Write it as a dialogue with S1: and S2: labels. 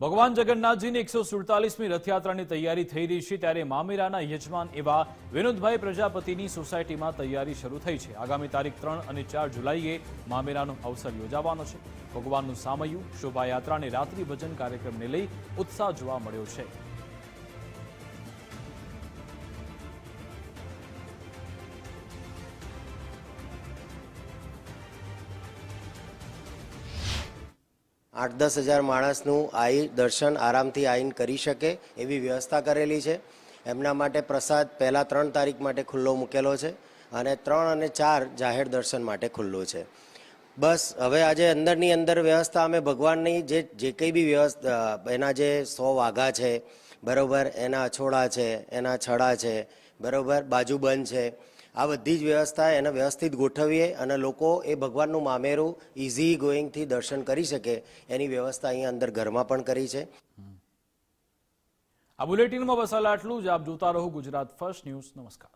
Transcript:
S1: ભગવાન જગન્નાથજીની એકસો સુડતાલીસમી રથયાત્રાની તૈયારી થઈ રહી છે ત્યારે મામેરાના યજમાન એવા વિનોદભાઈ પ્રજાપતિની સોસાયટીમાં તૈયારી શરૂ થઈ છે. આગામી તારીખ ત્રણ અને ચાર જુલાઈએ મામેરાનો અવસર યોજાવાનો છે. ભગવાનનું સામયું શોભાયાત્રા અને રાત્રિ ભજન કાર્યક્રમને લઈ ઉત્સાહ જોવા મળ્યો છે.
S2: આઠ દસ હજાર માણસનું આઈ દર્શન આરામથી આવીને કરી શકે એવી વ્યવસ્થા કરેલી છે. એમના માટે પ્રસાદ પહેલાં ત્રણ તારીખ માટે ખુલ્લો મૂકેલો છે અને ત્રણ અને ચાર જાહેર દર્શન માટે ખુલ્લો છે. બસ, હવે આજે અંદરની અંદર વ્યવસ્થા અમે ભગવાનની જે જે કંઈ બી વ્યવસ્થા એના જે સો વાઘા છે, બરોબર, એના અછોડા છે, એના છડા છે, બરોબર, બાજુબંધ છે આ બધી જ વ્યવસ્થા એને વ્યવસ્થિત ગોઠવીએ અને લોકો એ ભગવાનનું મામેરું ઇઝી ગોઈંગથી દર્શન કરી શકે એની વ્યવસ્થા અહીંયા અંદર ઘરમાં પણ કરી છે.
S1: આ બુલેટિનમાં બસ આટલું જ. આપ જોતા રહો ગુજરાત ફર્સ્ટ ન્યૂઝ. નમસ્કાર.